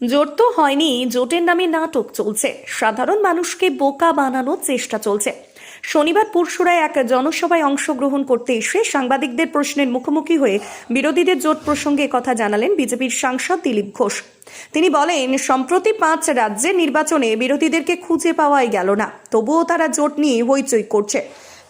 জোট তো হয়নি, জোটের নামে নাটক চলছে। সাধারণ মানুষকে বোকা বানানোর চেষ্টা চলছে। শনিবার পুরসুরায় এক জনসভায় অংশগ্রহণ করতে এসে সাংবাদিকদের প্রশ্নের মুখোমুখি হয়ে বিরোধীদের জোট প্রসঙ্গে কথা জানালেন বিজেপির সাংসদ দিলীপ ঘোষ। তিনি বলেন, সম্প্রতি পাঁচ রাজ্যে নির্বাচনে বিরোধীদেরকে খুঁজে পাওয়াই গেল না, তবুও তারা জোট নিয়ে হইচই করছে।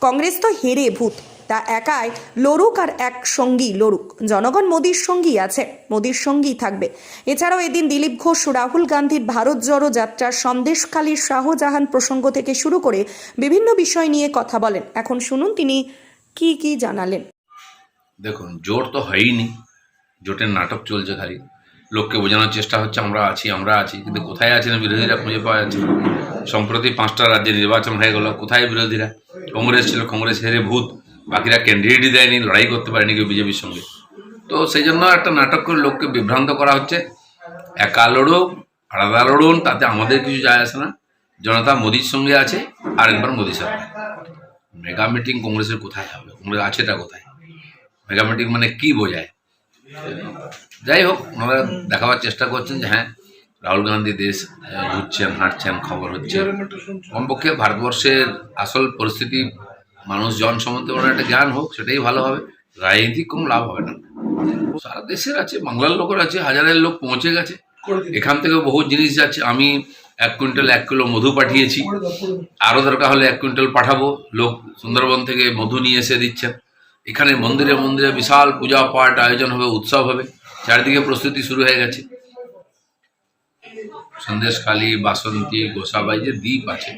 কংগ্রেস তো হেরে ভূত। তা একাই লড়ুক আর এক সঙ্গী লড়ুক। জনগণ মোদির সঙ্গী আছে, মোদির সঙ্গী থাকবে। এছাড়াও এদিন দিলীপ ঘোষ রাহুল গান্ধীর ভারত জড়ো যাত্রার সন্দেশখালীর শাহজাহান প্রসঙ্গ থেকে শুরু করে বিভিন্ন বিষয় নিয়ে কথা বলেন। এখন শুনুন তিনি কি কি জানালেন। দেখুন জোট তো হয়ইনি। জোটের নাটক চলছে খালি। লোককে বোঝানোর চেষ্টা হচ্ছে, আমরা আছি আমরা আছি, কিন্তু কোথায় আছেন বিরোধীরা খুঁজে পাওয়া যাচ্ছে সম্প্রতি পাঁচটা রাজ্যে নির্বাচন হয়ে গেল, কোথায় বিরোধীরা? কংগ্রেস ছিল কংগ্রেস হেরে ভূত। বাকিরা ক্যান্ডিডেটই দেয়নি লড়াই করতে পারেনি কেউ বিজেপির সঙ্গে। তো সেই জন্য একটা নাটক করে লোককে বিভ্রান্ত করা হচ্ছে। একা লড়ুক আলাদা লড়ুন, তাতে আমাদের কিছু যায় আসে না। জনতা মোদির সঙ্গে আছে, আর একবার মোদি সরকার মেগা মিটিং কংগ্রেসের কোথায় হবে? কংগ্রেস আছেটা কোথায়? মেগা মিটিং মানে কি বোঝায়? যাই হোক, ওনারা দেখাবার চেষ্টা করছেন যে হ্যাঁ রাহুল গান্ধী দেশ ঘুরছেন, হাঁটছেন, খবর হচ্ছে। কমপক্ষে ভারতবর্ষের আসল পরিস্থিতি মানুষজন সম্বন্ধে ওনার একটা জ্ঞান হোক, সেটাই ভালো হবে। রাজনীতিক কোনো লাভ হবে না। সারা দেশের আছে, বাংলার লোকের আছে, হাজারের লোক পৌঁছে গেছে। এখান থেকে বহু জিনিস যাচ্ছে। আমি এক কুইন্টাল, এক কিলো মধু পাঠিয়েছি। আরও দরকার হলে এক কুইন্টাল পাঠাবো। লোক সুন্দরবন থেকে মধু নিয়ে এসে দিচ্ছেন। এখানে মন্দিরে মন্দিরে বিশাল পূজা পাঠ আয়োজন হবে, উৎসব হবে। চারিদিকে প্রস্তুতি শুরু হয়ে গেছে। সন্দেশখালী, বাসন্তী, গোসাবাই যে দ্বীপ আছে,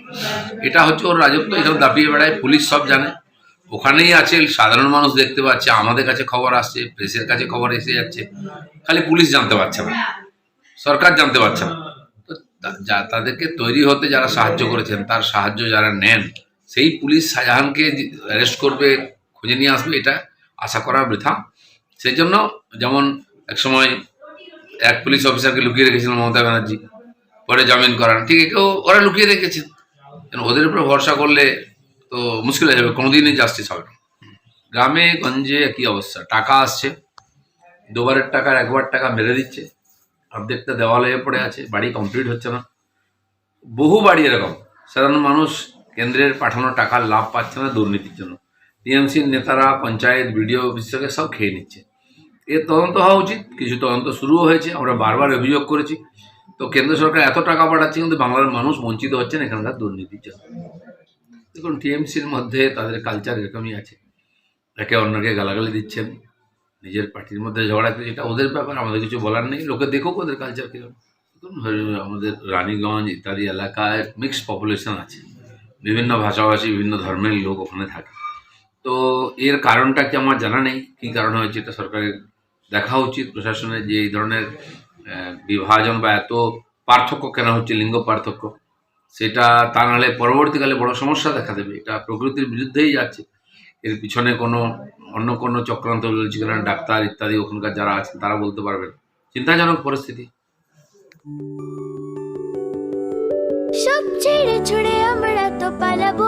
এটা হচ্ছে ওর রাজত্ব। এখানে দাপিয়ে বেড়ায়, পুলিশ সব জানে। ওখানেই আছে, সাধারণ মানুষ দেখতে পাচ্ছে, আমাদের কাছে খবর আসছে প্রেসের কাছে খবর এসে যাচ্ছে। খালি পুলিশ জানতে পারছে না, সরকার জানতে পারছে না। তো যা, তাদেরকে তৈরি হতে যারা সাহায্য করেছেন, তার সাহায্য যারা নেন, সেই পুলিশ শাহজাহানকে অ্যারেস্ট করবে, খুঁজে নিয়ে আসবে, এটা আশা করা বৃথা। সেই জন্য যেমন একসময় এক পুলিশ অফিসারকে লুকিয়ে রেখেছিলেন মমতা ব্যানার্জি। পরে জামিন করান। ঠিক একেও ওরা লুকিয়ে রেখেছেন কেন ওদের উপরে ভরসা করলে তো মুশকিল হয়ে যাবে। কোনোদিনই জাস্টিস হবে না। গ্রামে, গঞ্জে একই অবস্থা। টাকা আসছে। দুবারের টাকার একবার টাকা মেরে দিচ্ছে। অর্ধেকটা দেওয়াল পড়ে আছে। বাড়ি কমপ্লিট হচ্ছে না। বহু বাড়ি এরকম। সাধারণ মানুষ কেন্দ্রের পাঠানো টাকার লাভ পাচ্ছে না দুর্নীতির জন্য। টিএমসির নেতারা, পঞ্চায়েত, বিডিও, অফিস থেকে সব খেয়ে নিচ্ছে। এর তদন্ত হওয়া উচিত, কিছু তদন্ত শুরুও হয়েছে, আমরা বারবার অভিযোগ করেছি। তো কেন্দ্র সরকার এত টাকা পাঠাচ্ছে, কিন্তু বাংলার মানুষ বঞ্চিত হচ্ছেন এখানকার দুর্নীতির জন্য। দেখুন, টিএমসির মধ্যে তাদের কালচার এরকমই আছে। একে অন্যকে গালাগালি দিচ্ছেন, নিজের পার্টির মধ্যে ঝগড়া, এটা ওদের ব্যাপার, আমাদের কিছু বলার নেই, লোকে দেখুক ওদের কালচার কীরকম। আমাদের রানীগঞ্জ, ইত্যাদি এলাকায় মিক্সড পপুলেশন আছে। বিভিন্ন ভাষাভাষী, বিভিন্ন ধর্মের লোক ওখানে থাকে। তো এর কারণটা কি আমার জানা নেই, কী কারণ হয়েছে, এটা সরকারের দেখা উচিত প্রশাসনের যে এই ধরনের বিভাজন বা এত পার্থক্য কেন হচ্ছে, লিঙ্গ পার্থক্য? সেটা তা নাহলে পরবর্তীকালে বড় সমস্যা দেখা দেবে। এটা প্রকৃতির বিরুদ্ধেই যাচ্ছে। এর পিছনে কোনো, অন্য কোনো চক্রান্ত চলছে কিনা ডাক্তার ইত্যাদি ওখানকার যারা আছেন, তারা বলতে পারবেন। চিন্তাজনক পরিস্থিতি। সব ছেড়ে ছুড়ে আমরা তো পালাবই